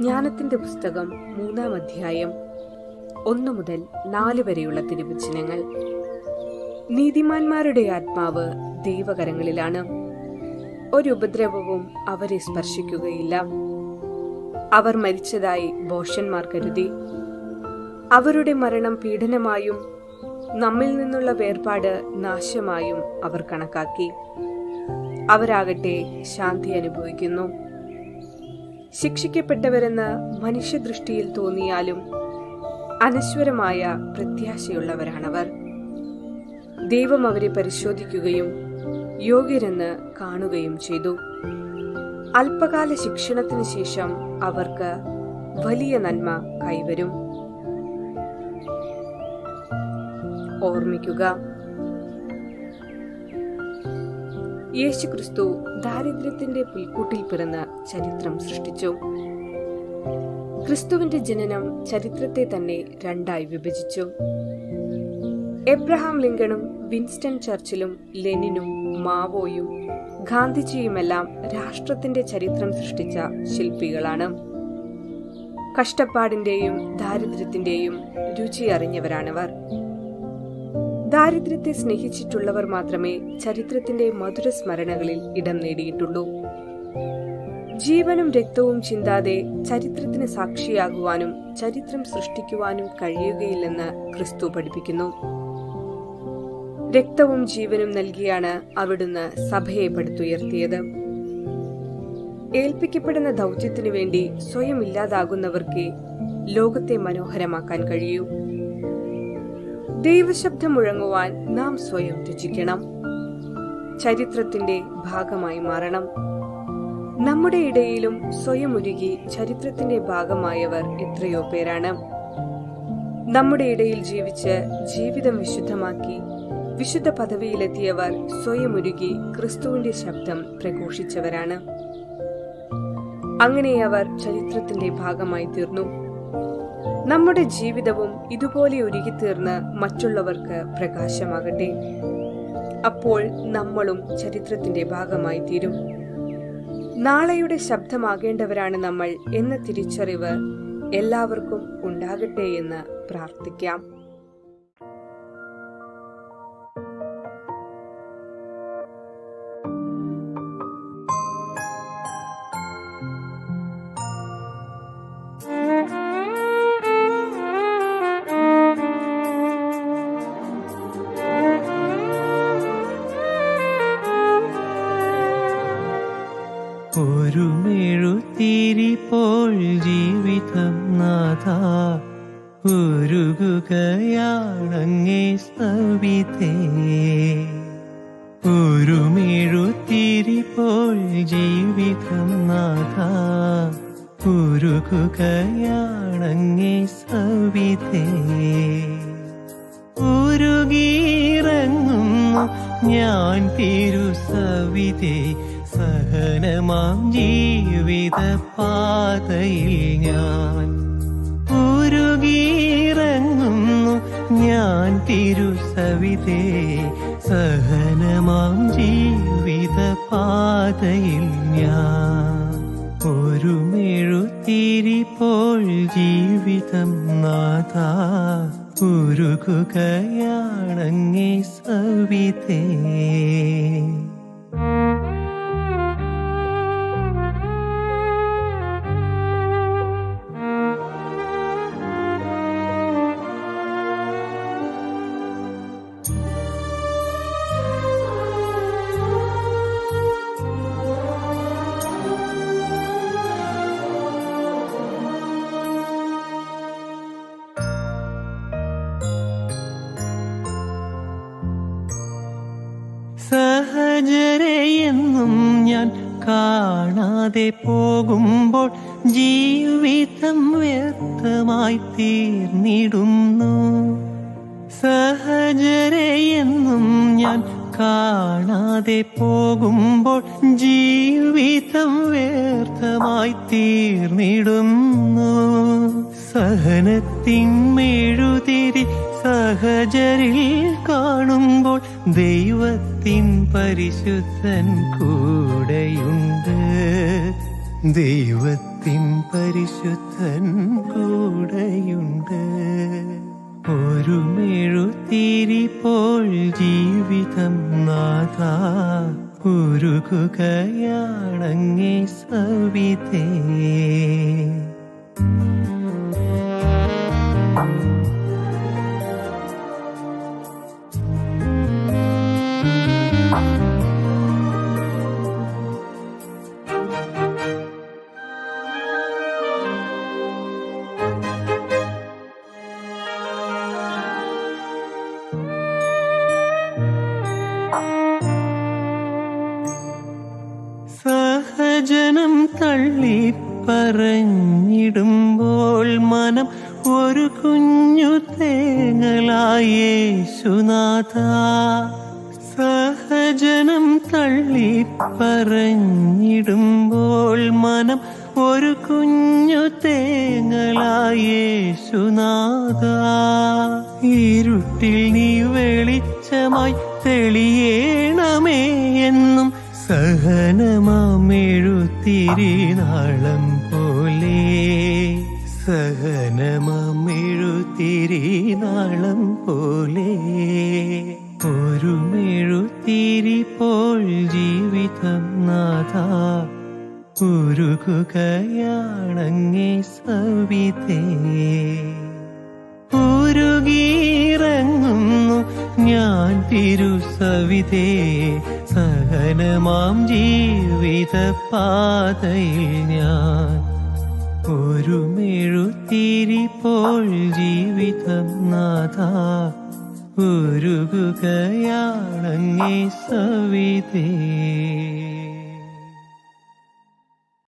ജ്ഞാനത്തിന്റെ പുസ്തകം മൂന്നാം അധ്യായം ഒന്നു മുതൽ നാല് വരെയുള്ള തിരുവചനങ്ങൾ. നീതിമാന്മാരുടെ ആത്മാവ് ദൈവകരങ്ങളിലാണ്. ഒരു ഉപദ്രവവും അവരെ സ്പർശിക്കുകയില്ല. അവർ മരിച്ചതായി ബോഷന്മാർ കരുതി. അവരുടെ മരണം പീഡനമായും നമ്മിൽ നിന്നുള്ള വേർപാട് നാശമായും അവർ കണക്കാക്കി. അവരാകട്ടെ ശാന്തി അനുഭവിക്കുന്നു. ശിക്ഷിക്കപ്പെട്ടവരെന്ന് മനുഷ്യദൃഷ്ടിയിൽ തോന്നിയാലും അനശ്വരമായ പ്രത്യാശയുള്ളവരാണവർ. ദൈവം അവരെ പരിശോധിക്കുകയും യോഗ്യരെന്ന് കാണുകയും ചെയ്തു. അല്പകാല ശിക്ഷണത്തിന് ശേഷം അവർക്ക് വലിയ നന്മ കൈവരും. ഓർമ്മിക്കുക യേശുക്രിസ്തു ദാരിദ്ര്യത്തിന്റെ പുൽക്കൂട്ടിൽ പിറന്ന ചരിത്രം സൃഷ്ടിച്ചു. ക്രിസ്തുവിന്റെ ജനനം ചരിത്രത്തെ തന്നെ രണ്ടായി വിഭജിച്ചു. എബ്രഹാം ലിങ്കണും വിൻസ്റ്റൺ ചർച്ചിലും ലെനിനും മാവോയും ഗാന്ധിജിയുമെല്ലാം രാഷ്ട്രത്തിന്റെ ചരിത്രം സൃഷ്ടിച്ച ശില്പികളാണ്. കഷ്ടപ്പാടിന്റെയും ദാരിദ്ര്യത്തിന്റെയും രുചി അറിഞ്ഞവരാണവർ. ദാരിദ്ര്യത്തെ സ്നേഹിച്ചിട്ടുള്ളവർ മാത്രമേ ചരിത്രത്തിന്റെ മധുര സ്മരണകളിൽ ഇടം നേടിയിട്ടുള്ളൂ. ജീവനും രക്തവും ചിന്താതെ ചരിത്രത്തിന് സാക്ഷിയാകുവാനും ചരിത്രം സൃഷ്ടിക്കുവാനും കഴിയുകയില്ലെന്ന് ക്രിസ്തു പഠിപ്പിക്കുന്നു. രക്തവും ജീവനും നൽകിയാണ് അവിടുന്ന് സഭയെ പടുത്തുയർത്തിയത്. ഏൽപ്പിക്കപ്പെടുന്ന ദൗത്യത്തിനു വേണ്ടി സ്വയം ഇല്ലാതാകുന്നവർക്കേ ലോകത്തെ മനോഹരമാക്കാൻ കഴിയൂ. ദൈവശബ്ദം മുഴങ്ങുവാൻ നാം സ്വയം രുചിക്കണം. ചരിത്രത്തിന്റെ ഭാഗമായി മാറണം. നമ്മുടെ ഇടയിലും സ്വയം ഒരുകി ചരിത്രത്തിന്റെ ഭാഗമായവർ എത്രയോ പേരാണ്. നമ്മുടെ ഇടയിൽ ജീവിച്ച് ജീവിതം വിശുദ്ധമാക്കി വിശുദ്ധ പദവിയിലെത്തിയവർ സ്വയം ഒരുകി ക്രിസ്തുവിന്റെ ശബ്ദം പ്രഘോഷിച്ചവരാണ്. അങ്ങനെ അവർ ചരിത്രത്തിന്റെ ഭാഗമായി തീർന്നു. നമ്മുടെ ജീവിതവും ഇതുപോലെ ഒരുകിത്തീർന്ന് മറ്റുള്ളവർക്ക് പ്രകാശമാകട്ടെ. അപ്പോൾ നമ്മളും ചരിത്രത്തിന്റെ ഭാഗമായി തീരും നാളെയുടെ ശബ്ദമാകേണ്ടവരാണ് നമ്മൾ എന്ന തിരിച്ചറിവ് എല്ലാവർക്കും ഉണ്ടാകട്ടെ എന്ന് പ്രാർത്ഥിക്കാം. ഒരു മെഴുത്തിരി പോൽ ജീവിതം നാഥ. ഉരുകുകയാണങ്ങേ സ്തവിതേ. ഒരു മെഴുത്തിരി പോൽ ജീവിതം നാഥ. ഉരുകുകയാണങ്ങേ സവിതേ ഉരുകീറങ്ങുന്നു ഞാൻ തിരുസവിതേ. സഹനമാം ജീവിത പാതയിൽ ഞാൻ. ഉരുകിയിറങ്ങുന്നു ഞാൻ തിരുസവിതേ സഹനമാം ജീവിത പാതയിൽ ഞാൻ. ഒരു ജീവിതം നാഥ ഉരുകുകയാണങ്ങേ സവിതേ. സഹജരെയെന്നും ഞാൻ കാണാതെ പോകുമ്പോൾ ജീവിതം വ്യക്തമായി തീർന്നിടുന്നു. എന്നും ഞാൻ കാണാതെ പോകുമ്പോൾ ജീവിതം വ്യർത്ഥമായി തീർന്നിടുന്നു. സഹനത്തിൻ മെഴുതിരി സഹജരിൽ കാണുമ്പോൾ ദൈവത്തിൻ പരിശുദ്ധൻ കൂടെയുണ്ട്. ദൈവത്തിൻ പരിശുദ്ധൻ കൂടെയുണ്ട്. ഒരു മെഴുതിരി പോൽ ജീവിതം നാഥ ഉരുകുകയാണങ്ങേ സവിതേ തള്ളി പറഞ്ഞിടുമ്പോൾ മനം ഒരു കുഞ്ഞു തേങ്ങലായേശുനാഥ സഹജനം തള്ളി പറഞ്ഞിടുമ്പോൾ മനം ഒരു കുഞ്ഞു തേങ്ങലായേശുനാഥ ഇരുട്ടിൽ നീ വെളിച്ചമായി തെളിയേണമേ എന്നും സഹനമാമെഴുത്തിരിനാളം പോലെ സഹനമാമെഴുത്തിരിനാളം പോലെ. ഒരു മെഴുത്തിരി പോൽ ജീവിതം നാഥ ഉരുകുകയാണങ്ങേ സവിതേ. ഉരുകീറങ്ങുന്നു ഞാൻ തിരുസവിതേ സഹനമാം ജീവിത പാതയിൽ ഞാൻ. ഒരു മെഴുത്തിരിപ്പോൾ ജീവിതം നാഥ. ഉരുകുകയാണങ്ങേ സവിതേ